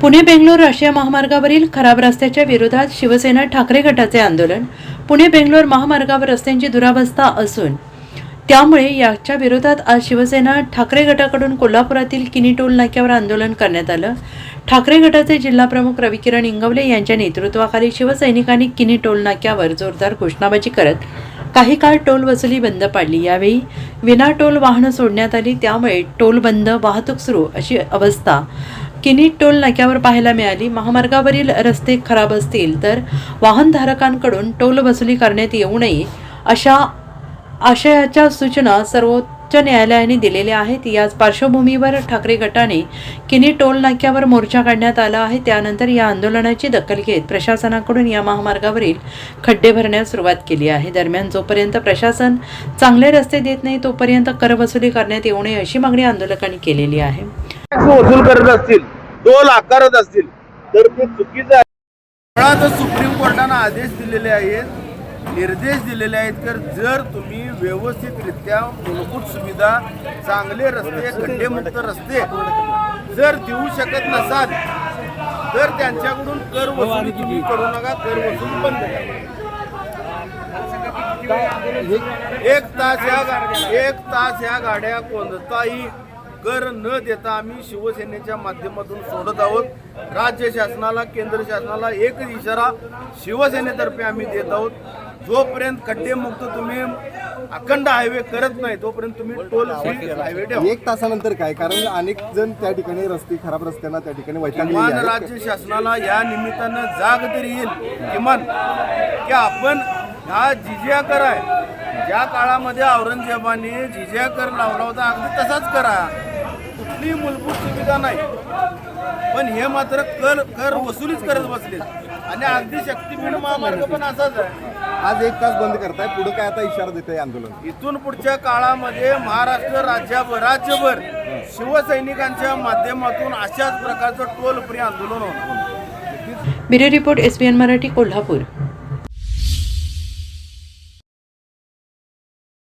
पुणे बेंगलोर राष्ट्रीय महामार्गावरील खराब रस्त्याच्या विरोधात शिवसेना ठाकरे गटाचे आंदोलन पुणे बेंगलोर महामार्गावर रस्त्यांची दुरावस्था असून त्यामुळे याच्या विरोधात आज शिवसेना ठाकरे गटाकडून कोल्हापुरातील किनी टोल नाक्यावर आंदोलन करण्यात आलं. ठाकरे गटाचे जिल्हाप्रमुख रविकिरण इंगवले यांच्या नेतृत्वाखाली शिवसैनिकांनी किनी टोल नाक्यावर जोरदार घोषणाबाजी करत काही काळ टोल वसुली बंद पाडली. यावेळी विना टोल वाहनं सोडण्यात आली त्यामुळे टोल बंद वाहतूक सुरू अशी अवस्था किनी टोल नाक्यावर पाहायला मिळाली. महामार्गावरील रस्ते खराब असतील तर वाहनधारकांकडून टोल वसुली करण्यात येऊ नये अशा आशयाच्या सूचना सर्वोच्च न्यायालयाने दिलेल्या आहेत. याच पार्श्वभूमीवर ठाकरे गटाने किनी टोल नाक्यावर मोर्चा काढण्यात आला आहे. त्यानंतर या आंदोलनाची दखल घेत प्रशासनाकडून या महामार्गावरील खड्डे भरण्यास सुरुवात केली आहे. दरम्यान जोपर्यंत प्रशासन चांगले रस्ते देत नाही तोपर्यंत कर वसुली करण्यात येऊ नये अशी मागणी आंदोलकांनी केलेली आहे. वसूल करत असतील टोल आकारत असतील. तर ते चुकीचं आहे. मुळात सुप्रीम कोर्टानं आदेश दिलेले आहेत निर्देश दिलेले आहेत तर जर तुम्ही व्यवस्थितरित्या मूलभूत सुविधा चांगले रस्ते खड्डेमुक्त रस्ते जर देऊ शकत नसाल तर त्यांच्याकडून कर वसुली तुम्ही करू नका कर वसूल बंद करा. एक तास या गा- एक तास या गाड्या कोणताही कर न देता आम्ही शिवसेनेच्या माध्यमातून सोडत आहोत. राज्य शासनाला केंद्र शासनाला एकच इशारा शिवसेनेतर्फे आम्ही देत आहोत. जोपर्यंत खड्डेमुक्त तुम्ही अखंड हायवे करत नाही तोपर्यंत तुम्ही टोल फ्री हायवे ठेवा. एक तासानंतर काय? कारण अनेक जण त्या ठिकाणी रस्ते खराब रस्त्यांना त्या ठिकाणी किमान राज्य शासनाला या निमित्तानं जाग तरी येईल. किमान की आपण हा जिजिया कर आहे ज्या काळामध्ये औरंगजेबाने जिजिया कर लावला होता. अगदी तसाच कर. आहे कुठलीही मूलभूत सुविधा नाही. पण हे मात्र कर कर वसुलीच करत बसले आणि अगदी शक्तीपीठ महामार्ग पण असाच आहे. आज एक तास बंद करताय. पुढे काय आता इशारा देत आहे आंदोलन? इथून पुढच्या काळामध्ये महाराष्ट्र राज्याभर राज्यभर शिवसैनिकांच्या माध्यमातून अशाच प्रकारचं टोल फ्री आंदोलन होणार. Bureau report S Marathi Kolhapur.